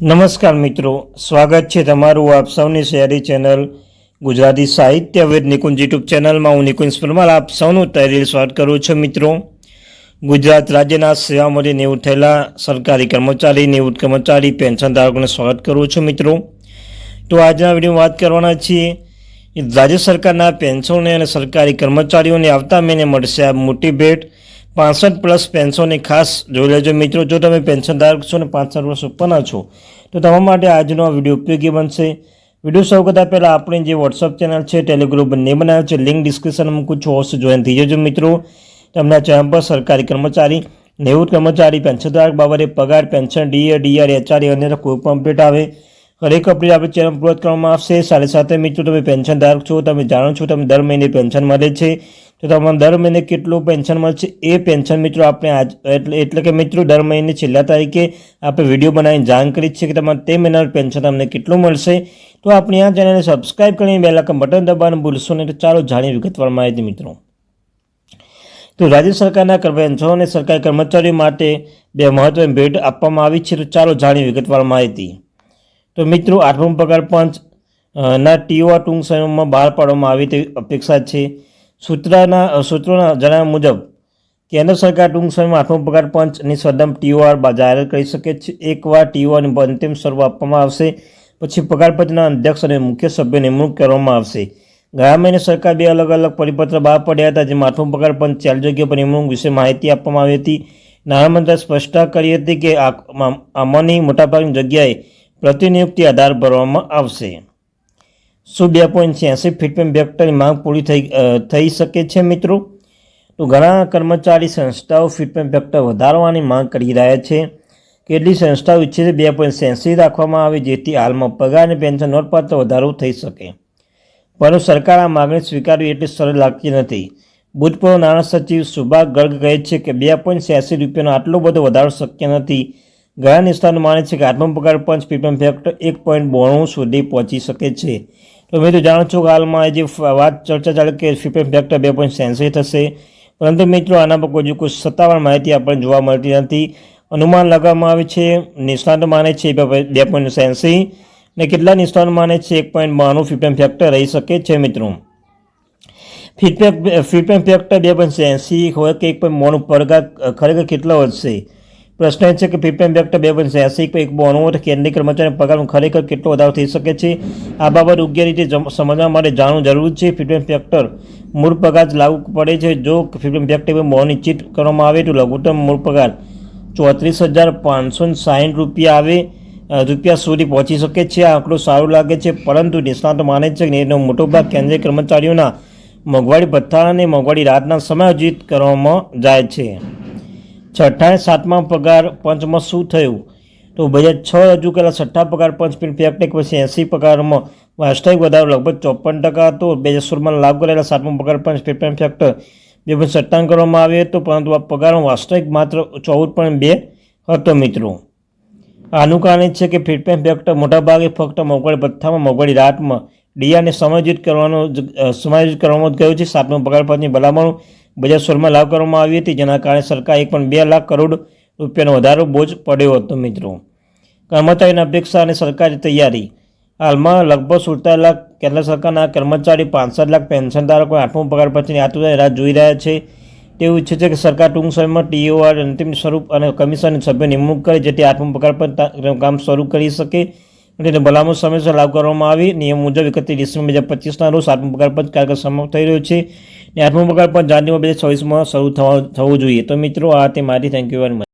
નમસ્કાર મિત્રો, સ્વાગત છે તમારું આપ સૌની શહેરી ચેનલ ગુજરાતી સાહિત્ય વેદ નિકુંજ યુટ્યુબ ચેનલમાં. હું નિકુંજ પરમાર, આપ સૌનું તૈયારી સ્વાગત કરું છું મિત્રો. ગુજરાત રાજ્યના સેવામાંથી નિવૃત્ત થયેલા સરકારી કર્મચારી, નિવૃત્ત કર્મચારી, પેન્શન ધારકોને સ્વાગત કરું છું મિત્રો. તો આજના વિડીયોમાં વાત કરવાના છીએ રાજ્ય સરકારના પેન્શનને અને સરકારી કર્મચારીઓને આવતા મહિને મળશે આ મોટી ભેટ. પાસઠ પ્લસ પેન્શનની ખાસ જોઈ લેજો મિત્રો. જો તમે પેન્શન ધારક છો અને પાસઠ વર્ષ ઉપરના છો, તો તમારા માટે આજનો આ વીડિયો ઉપયોગી બનશે. વીડિયો શરૂ કરતાં પહેલાં આપણે જે વોટ્સઅપ ચેનલ છે ટેલિગ્રુપ બંને બનાવ્યો છે. લિંક ડિસ્ક્રિપ્શન મૂકું છું. અવશ્ય જોઈન થઈ જજો મિત્રો. તમને ચેનલ પર સરકારી કર્મચારી નેવું કર્મચારી પેન્શન ધારક બાબતે પગાર, પેન્શન, ડીએ ડીઆર એચઆરએ અને કોઈ પણ અપડેટ આવે. હરેક અપડેટ આપણે ચેનલ પૂરત કરવામાં આવશે. સાથે સાથે મિત્રો, તમે પેન્શન ધારક છો, તમે જાણો છો, તમે દર મહિને પેન્શન મળે છે. તો તમને દર મહિને કેટલું પેન્શન મળશે એ પેન્શન મિત્રો આપણે આજ, એટલે એટલે કે મિત્રો, દર મહિને છેલ્લા તારીખે આપણે વીડિયો બનાવીને જાણ કરી છે કે તમારે તે મહિનાનું પેન્શન તમને કેટલું મળશે. તો આપણે આ ચેનલને સબસ્ક્રાઈબ કરીને બે લાખ બટન દબાવવાનું ભૂલશો નહીં. તો ચાલો જાણીએ વિગતવાર માહિતી મિત્રો. તો રાજ્ય સરકારના કર્મચારીઓ અને સરકારી કર્મચારીઓ માટે બે મહત્વની ભેટ આપવામાં આવી છે. તો ચાલો જાણીએ વિગતવાર માહિતી. તો મિત્રો, આઠમો પગાર પંચ ના ટીઓ ટૂંક સમયમાં બહાર પાડવામાં આવે તેવી અપેક્ષા છે. સૂત્રના સૂત્રોના જણાવ્યા મુજબ, કેન્દ્ર સરકાર ટૂંક સમયમાં આઠમો પગાર પંચની સદમ ટીઓઆર જાહેર કરી શકે છે. એકવાર ટીઓઆરની અંતિમ સ્વરૂપ આપવામાં આવશે, પછી પગાર પંચના અધ્યક્ષ અને મુખ્ય સભ્ય નિમણૂક કરવામાં આવશે. ગયા મહિને સરકાર બે અલગ અલગ પરિપત્ર બહાર પડ્યા હતા, જેમાં આઠમો પગાર પંચ ચાર જગ્યા પર નિમણૂક વિશે માહિતી આપવામાં આવી હતી. નાણામંત્રીએ સ્પષ્ટતા કરી હતી કે આમ- આમાંની મોટાભાગની જગ્યાએ પ્રતિનિયુક્તિ આધાર ભરવામાં આવશે. શું બે પોઈન્ટ છ્યાસી ફીટમેન બેક્ટરની માંગ પૂરી થઈ થઈ શકે છે મિત્રો? તો ઘણા કર્મચારી સંસ્થાઓ ફીટમેન ફેક્ટર વધારવાની માંગ કરી રહ્યા છે. કેટલી સંસ્થાઓ ઈચ્છે છે બે પોઈન્ટ છ્યાસી રાખવામાં આવે, જેથી હાલમાં પગાર અને પેન્શન નોંધપાત્ર વધારો થઈ શકે. પરંતુ સરકાર આ માગણી સ્વીકારવી એટલી સરળ લાગતી નથી. ભૂતપૂર્વ નાણાં સચિવ સુભાષ ગર્ગ કહે છે કે બે પોઈન્ટ છ્યાસી રૂપિયાનો આટલો બધો વધારો શક્ય નથી. ઘણા નિષ્ણાતો માને છે કે આત્મ પગાર પંચ પીપમ ફેક્ટર એક પોઈન્ટ બોણું સુધી પહોંચી શકે છે. તો મેં તો જાણો છો કે હાલમાં જે વાત ચર્ચા ચાલે કે પીપમ ફેક્ટર બે પોઈન્ટ સેન્સી થશે. પરંતુ મિત્રો આના પર કોઈ કોઈ સત્તાવાર માહિતી આપણને જોવા મળતી નથી. અનુમાન લગાવવામાં આવે છે નિષ્ણાતો માને છે બે પોઈન્ટ સેન્સી ને કેટલા નિષ્ણાતો માને છે એક પોઈન્ટ બાણું પીપીએમ ફેક્ટર રહી શકે છે મિત્રો. ફીડબેક ફીડબેક ફેક્ટર બે પોઈન્ટ એંસી હોય કે એક પોઈન્ટ મોનું પડઘા ખરેખર કેટલો વધશે? પ્રશ્ન એ છે કે પીપીએમ ફેક્ટર બે પોઈન્ટ એસી એક તો કેન્દ્રીય કર્મચારીના પગારમાં ખરેખર કેટલો વધારો થઈ શકે છે? આ બાબત યોગ્ય રીતે સમજવા માટે જાણવું જરૂર છે. પીપીએમ ફેક્ટર મૂળ પગાર લાગુ પડે છે. જો પીપીએમ ફેક્ટર મોં નિશ્ચિત કરવામાં આવે તો લઘુત્તમ મૂળ પગાર ચોત્રીસ હજાર પાંચસો સાઠ રૂપિયા આવે રૂપિયા સુધી પહોંચી શકે છે. આ આંકડો સારો લાગે છે, પરંતુ નિષ્ણાતો માને છે કે એનો મોટો ભાગ કેન્દ્રીય કર્મચારીઓના મોંઘવારી ભથ્થા અને મોંઘવારી રાતના સમાયોજિત કરવામાં જાય છે. છઠ્ઠા સાતમા પગાર પંચમાં શું થયું? તો બે હજાર છ રજૂ કરેલા છઠ્ઠા પગાર પંચ ફેક્ટેક પછી એંસી પગારમાં વાસ્તવિક વધારો લગભગ ચોપન ટકા હતો. બે હજાર સોળમાં લાગુ કરેલા, સાતમા પગાર પંચ ફેક્ટર ફેક્ટર બે પોઈન્ટ સત્તાવન કરવામાં આવ્યો હતો, પરંતુ આ પગારમાં વાસ્તવિક માત્ર ચૌદ પોઈન્ટ બે હતો મિત્રો. આનું કારણ એ છે કે ફીડબેક ફેક્ટર મોટાભાગે ફક્ત મોંઘવારી ભથ્થામાં, મોંઘવારી રાહતમાં ડીઆરને સમાયોજિત કરવાનો સમાયોજિત કરવામાં જ ગયો છે. સાતમા પગાર પંચની ભલામણો બે સ્વરમાં લાગુ કરવામાં આવી હતી, જેના કારણે સરકાર એક પણ બે લાખ કરોડ રૂપિયાનો વધારો બોજ પડ્યો હતો, મિત્રો. કર્મચારીની અપેક્ષા અને સરકારી તૈયારી. હાલમાં લગભગ સુડતાલીસ લાખ કેન્દ્ર સરકારના કર્મચારી, પાંસઠ લાખ પેન્શનધારકો આઠમો પગાર પછીની આતુરતાની રાહ જોઈ રહ્યા છે. તેવું ઈચ્છે છે કે સરકાર ટૂંક સમયમાં ટીઓઆર, અંતિમ સ્વરૂપ અને કમિશન સભ્ય નિમણૂક કરે, જેથી આઠમો પગાર પર કામ શરૂ કરી શકે. અને ભલામણ સમયસર લાગુ કરવામાં આવી. નિયમ મુજબ એકત્રીસ ડિસેમ્બર બે હજાર પચીસના રોજ આઠમો પગાર પંચ કાર્યક્રમ સમાપ્ત થઈ રહ્યો છે. અને આઠમો પંચ જાન્યુઆરી બે હજાર ચોવીસમાં શરૂ થવા થવું જોઈએ. તો મિત્રો, આ તે મારી. Thank you very much